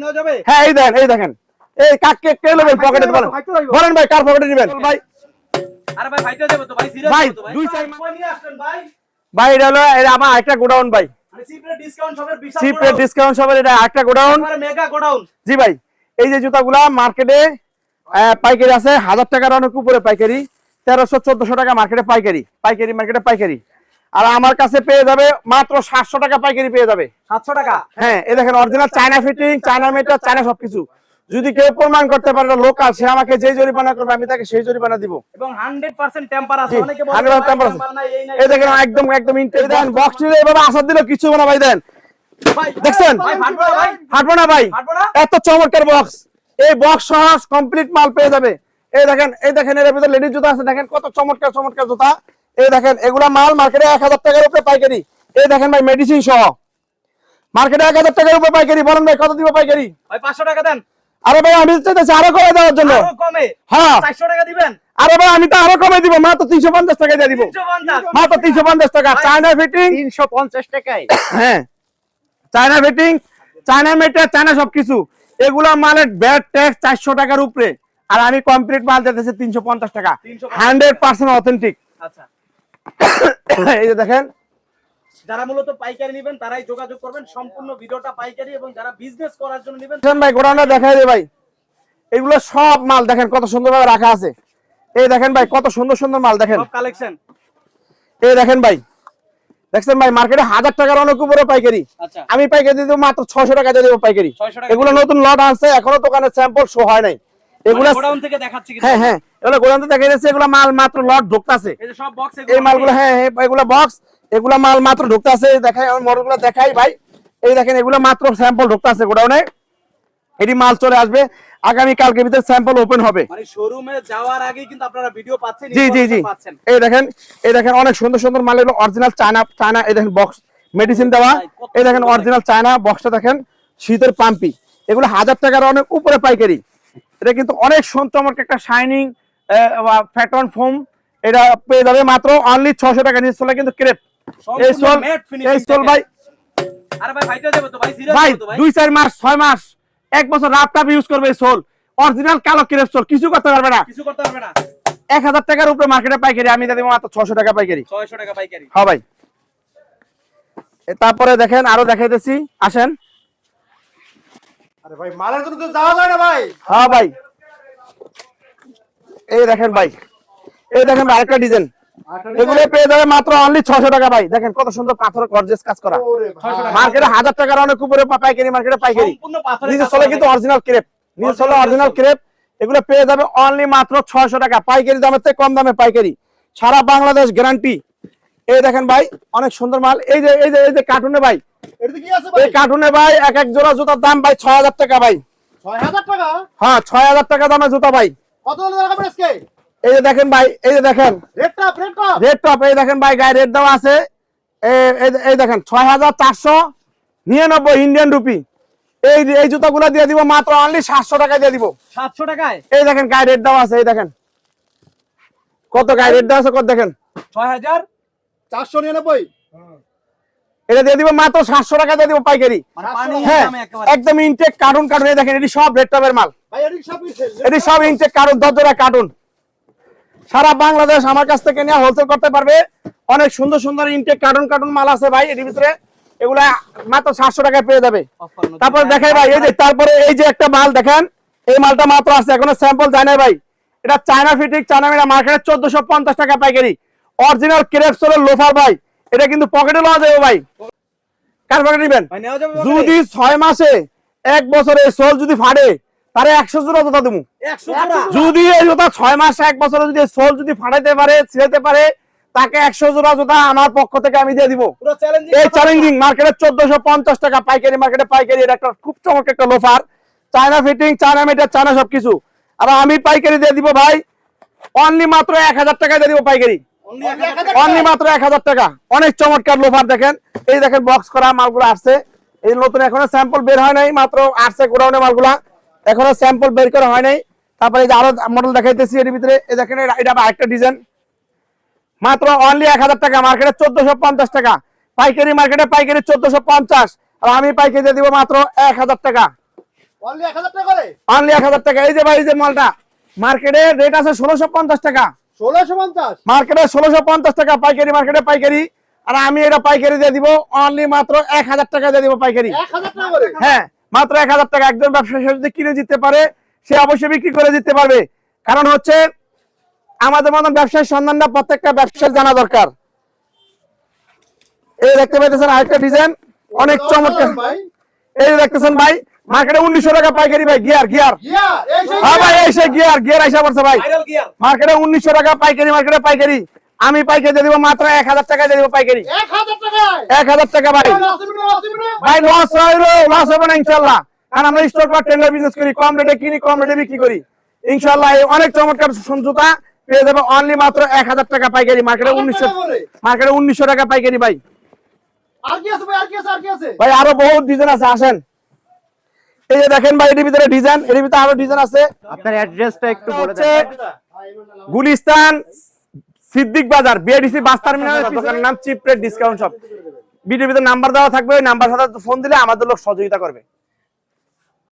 নেওয়া যাবে? হ্যাঁ এই দেখেন এই দেখেন। এই কাকে কে নেবেন পকেটে বলেন ভাই, ভাই, ভাই। বলেন ভাই কার পকেটে নেবেন ভাই। আরে ভাই ভাইটা দেবো তো ভাই সিরিয়াস ভাই, দুই ভাই, চার- কই নিয়ে আসছেন ভাই? ভাই এটা হলো এটা আমার একটা গোডাউন ভাই। ডিসকাউন্ট সবের বিশাল চিপ রেট ডিসকাউন্ট সবার এটা একটা গোডাউন। Mega godown. জি ভাই এই যে জুতাগুলা মার্কেটে পাইকারি আছে হাজার টাকার অনেক উপরে পাইকারি। তেরোশো চোদ্দশো টাকা মার্কেটে পাইকারি পাইকারি মার্কেটে পাইকারি। আর আমার কাছে পেয়ে যাবে মাত্র সাতশো টাকা পাইকারি পেয়ে যাবে। 700 টাকা? হ্যাঁ এই দেখেন original China fitting China matter China সবকিছু। যদি কেউ প্রমাণ করতে পারে লোকাল সে আমাকে যেই জরিমানা করবে আমি তাকে সেই জরিমানা দিব। এবং 100% টেম্পার আছে অনেকে বলে 100% ভাই, আছে। এই দেখেন একদম একদম ইন্টেল বক্স নিলে এভাবে আসার দিলে কিছু না ভাই দেন। দেখছেন? ফাটবো না ভাই। হাঁটবো না? ভাই এত চমৎকার বক্স এই বক্স সহ কমপ্লিট মাল পেয়ে যাবে। এই দেখেন এই দেখেন এর ভিতরে লেডিস জুতা আছে দেখেন কত চমৎকার চমৎকার জুতা। এই দেখেন এগুলা মাল মার্কেটে এক হাজার টাকার উপরে পাইকারি। এই দেখেন ভাই মেডিসিন সহ। মার্কেটে এক হাজার টাকার উপরে পাইকারি বলেন ভাই কত দিব পাইকারি? ভাই 500 টাকা দেন। আরে ভাই আমি চাইতেছি আরও করে দেওয়ার জন্য। হ্যাঁ। 400 টাকা দিবেন? আরে ভাই আমি তো আরও কমে দিব মাত্র তিনশো পঞ্চাশ টাকা দিয়ে দিব। মাত্র তিনশো পঞ্চাশ টাকা। চায়না ফিটিং তিনশো পঞ্চাশ টাকায়। হ্যাঁ। China fitting China matter China সবকিছু। এগুলা মালের ব্যাট ট্যাক্স চারশো টাকার উপরে। আর আমি কমপ্লিট মাল দিতেছি তিনশো পঞ্চাশ টাকা। হান্ড্রেড পার্সেন্ট অথেন্টিক এই যে দেখেন। যারা মূলত পাইকারি নেবেন তারাই যোগাযোগ করবেন। সম্পূর্ণ ভিডিওটা পাইকারি এবং যারা বিজনেস করার জন্য নেবেন ভাই গোডাউনটা দেখাই দে ভাই। এগুলো সব মাল দেখেন কত সুন্দরভাবে রাখা আছে। এই দেখেন ভাই কত সুন্দর সুন্দর মাল দেখেন। সব কালেকশন এই দেখেন ভাই দেখছেন ভাই মার্কেটে হাজার টাকার অনেক উপরে পাইকারি। আচ্ছা। আমি পাইকারি দেবো মাত্র ছশো টাকা দিয়ে দেবো পাইকারি। এগুলো নতুন লট আছে এখনও দোকানে স্যাম্পল শো হয় নাই। এগুলো গোডাউন থেকে দেখাচ্ছি কিন্তু হ্যাঁ হ্যাঁ এগুলো গোদাম দেখা যাচ্ছে এগুলো মাল মাত্র লট ঢুকতাছে। এই যে সব বক্স এই মালগুলো হ্যাঁ বক্স এগুলো মাল মাত্র ঢুকতাছে। দেখাই আমি মডেলগুলো দেখাই ভাই। এই দেখেন এগুলো মাত্র স্যাম্পল ঢুকতাছে গোডাউনে। এটি মাল চলে আসবে। আগামী কালকে ভিতরে স্যাম্পল ওপেন হবে। মানে শোরুমে যাওয়ার আগেই কিন্তু আপনারা ভিডিও পাচ্ছেন জি জি জি। এই দেখেন এই দেখেন অনেক সুন্দর সুন্দর মাল। এগুলো অরিজিনাল চায়না চায়না এই দেখেন বক্স মেডিসিন দেওয়া। এই দেখেন অরিজিনাল চায়না বক্সটা দেখেন শীতের পাম্পি। এগুলো হাজার টাকার অনেক উপরে পাইকারি। এটা কিন্তু অনেক চমৎকার একটা শাইনিং ফ্যাটন ফোম এটা পেয়ে যাবে মাত্র অনলি ছশো টাকা। নিয়ে চলে কিন্তু ক্রেপ এই সোল এই সোল ভাই ভাই দুই চার মাস ছয় মাস এক বছর টাপ ইউজ করবে এই সোল অরিজিনাল কালো ক্রেপ সোল কিছু করতে পারবে না। কিছু করতে পারবে না। এক হাজার টাকার উপরে মার্কেটে পাইকারি আমি দেবো মাত্র ছশো টাকা পাইকারি। 600 টাকা পাইকারি। হ্যাঁ ভাই। তারপরে দেখেন আরও দেখাইতেছি। আসেন। আরে ভাই মালের জন্য তো যাওয়া যায় না ভাই। হ্যাঁ ভাই। এই দেখেন ভাই এই দেখেন ভাই আরেকটা ডিজাইন। এগুলো পেয়ে যাবে মাত্র অনলি ছশো টাকা ভাই। দেখেন কত সুন্দর পাথর গর্জেস কাজ করা। মার্কেটে হাজার টাকার অনেক উপরে পাইকারি মার্কেটে পাইকারি। সম্পূর্ণ পাথরের নিজে কাজ চলে কিন্তু অরিজিনাল ক্রেপ নিজে চলে অরিজিনাল ক্রেপ এগুলো পেয়ে যাবে অনলি মাত্র ছয়শো টাকা। পাইকারি দামের থেকে কম দামে পাইকারি। সারা বাংলাদেশ গ্যারান্টি এই দেখেন ভাই অনেক সুন্দর মাল। এই যে এই যে এই যে কার্টুনে ভাই। এই কার্টুনে ভাই এক এক জোড়া জুতার দাম ভাই ছয় হাজার টাকা ভাই। ছয় হাজার হ্যাঁ ছয় হাজার টাকা দামে জুতা ভাই। এই যে দেখেন ভাই এই যে দেখেন। রেড টপ এই দেখেন ভাই গায়ে রেড দেওয়া আছে। এই- দেখেন ছয় হাজার চারশো নিরানব্বই ইন্ডিয়ান রুপি এই এই জুতাগুলো দিয়ে দিব মাত্র অনলি সাতশো টাকা দিয়ে দিব। 700 টাকায়? এই দেখেন গায়ে রেড দেওয়া আছে এই দেখেন। কত গায়ে রেড দেওয়া আছে কত দেখেন। 6000 চারশো নিরানব্বই। এটা দিয়ে দিব মাত্র সাতশো টাকা দিয়ে দিব পাইকারি। মানে হ্যাঁ একদম ইনটেক কার্টুন কার্টুন দেখেন এটি সব রেড টপের মাল। এটি সব ইনটেক কার্টুন দশ জোড়া কার্টুন সারা বাংলাদেশ আমার কাছ থেকে নিয়ে হোলসেল করতে পারবে। অনেক সুন্দর সুন্দর ইনটেক কার্টুন কার্টুন মাল আছে ভাই এটির ভিতরে। এগুলা মাত্র সাতশো টাকায় পেয়ে যাবে। তারপরে দেখাই ভাই এই যে তারপরে এই যে একটা মাল দেখেন এই মালটা মাত্র আছে এখনও স্যাম্পল যায় নাই ভাই। এটা চায়না ফিটিক চায়না মেরা মার্কেটে চোদ্দশো পঞ্চাশ টাকা পাইকারি। অরিজিনাল ক্রেপসোলের লোফার ভাই। এটা কিন্তু পকেটে লওয়া যাবে ভাই। কার পকেটে নিবেন? যদি ছয় মাসে এক বছরে সোল যদি ফাড়ে তারে একশো জোড়া জোতা দেবো। যদি এই জোতা ছয় মাস এক বছরে যদি সোল যদি ফাটাইতে পারে ছিঁড়তে পারে তাকে একশো জোড়া জোতা আমার পক্ষ থেকে আমি দিয়ে দিব। এই চ্যালেঞ্জিং মার্কেটে চোদ্দশো পঞ্চাশ টাকা পাইকারি মার্কেটে পাইকারি এটা একটা খুব চমৎকার একটা loafer China fitting China metre China সবকিছু। আর আমি পাইকারি দিয়ে দিব ভাই অনলি মাত্র এক হাজার টাকা দিয়ে দিব পাইকারি। অনলি 1000 অনলি মাত্র এক হাজার টাকা। অনেক চমৎকার লোফার দেখেন। এই দেখেন বক্স করা মালগুলো আসছে। এই নতুন এখনও স্যাম্পল বের হয় নাই মাত্র আসছে গোডাউনে মালগুলা। এখনও স্যাম্পল বের করা হয় নাই। তারপরে যে আরও মডেল দেখাইতেছি এর ভিতরে। এই দেখেন এটা- একটা ডিজাইন মাত্র অনলি এক হাজার টাকা। মার্কেটে চোদ্দশো পঞ্চাশ টাকা। পাইকারি মার্কেটে পাইকারি চোদ্দশো পঞ্চাশ। আর আমি পাইকারি দিব মাত্র এক হাজার টাকা। অনলি এক হাজার টাকা অনলি এক হাজার টাকা। এই যে ভাই এই যে মালটা। মার্কেটে রেট আছে ষোলোশো পঞ্চাশ টাকা। ষোলোশো পঞ্চাশ। মার্কেটে ষোলোশো পঞ্চাশ টাকা পাইকারি মার্কেটে পাইকারি। আর আমি এটা পাইকারি দিয়ে দিব অনলি মাত্র এক হাজার টাকা দিয়ে দিব পাইকারি। হ্যাঁ মাত্র এক হাজার টাকা। একজন ব্যবসায়ী যদি কিনে দিতে পারে সে অবশ্যই বিক্রি করে দিতে পারবে। কারণ হচ্ছে আমাদের মতন ব্যবসায়ীর সন্ধানটা প্রত্যেকটা ব্যবসায় জানা দরকার। এই দেখতে পাইতেছেন আরেকটা ডিজাইন। অনেক চমৎকার। ভাই। এই দেখতেছেন ভাই মার্কেটে উনিশশো টাকা পাইকারি ভাই গিয়ার গিয়ার। এই সেই হ্যাঁ ভাই এই সে গিয়ার গিয়ার আইসা পড়ছে ভাই। মার্কেটে উনিশশো টাকা পাইকারি মার্কেটে পাইকারি। আমি পাইকারি দিয়ে দিব মাত্র এক হাজার টাকা দিয়ে দিব পাইকারি। এক হাজার টাকা ভাই। ভাই লস হইল লস হবে না ইনশাল্লাহ। কারণ আমরা স্টক বা টেন্ডার বিজনেস করি কম রেটে কিনি কম রেটে বিক্রি করি। ইনশাল্লাহ এই অনেক চমৎকার জুতা পেয়ে যাবে অনলি মাত্র এক হাজার টাকা পাইকারি। মার্কেটে উনিশশো মার্কেটে উনিশশো টাকা পাইকারি ভাই। আর কি আছে ভাই আর কি আছে আর কি আছে? ভাই আরও বহুত ডিজাইন আছে আসেন। এই যে দেখেন ভাই এটির ভিতরে ডিজাইন এর ভিতরে আরও ডিজাইন আছে। আপনার অ্যাড্রেসটা একটু বলে দেন। গুলিস্তান সিদ্দিক বাজার বিআইডিসি বাস টার্মিনালের দোকানের নাম চিপ রেট ডিসকাউন্ট শপ ভিডিওর ভিতরে নাম্বার দেওয়া থাকবে ওই নাম্বার সাথে ফোন দিলে আমাদের লোক সহযোগিতা করবে।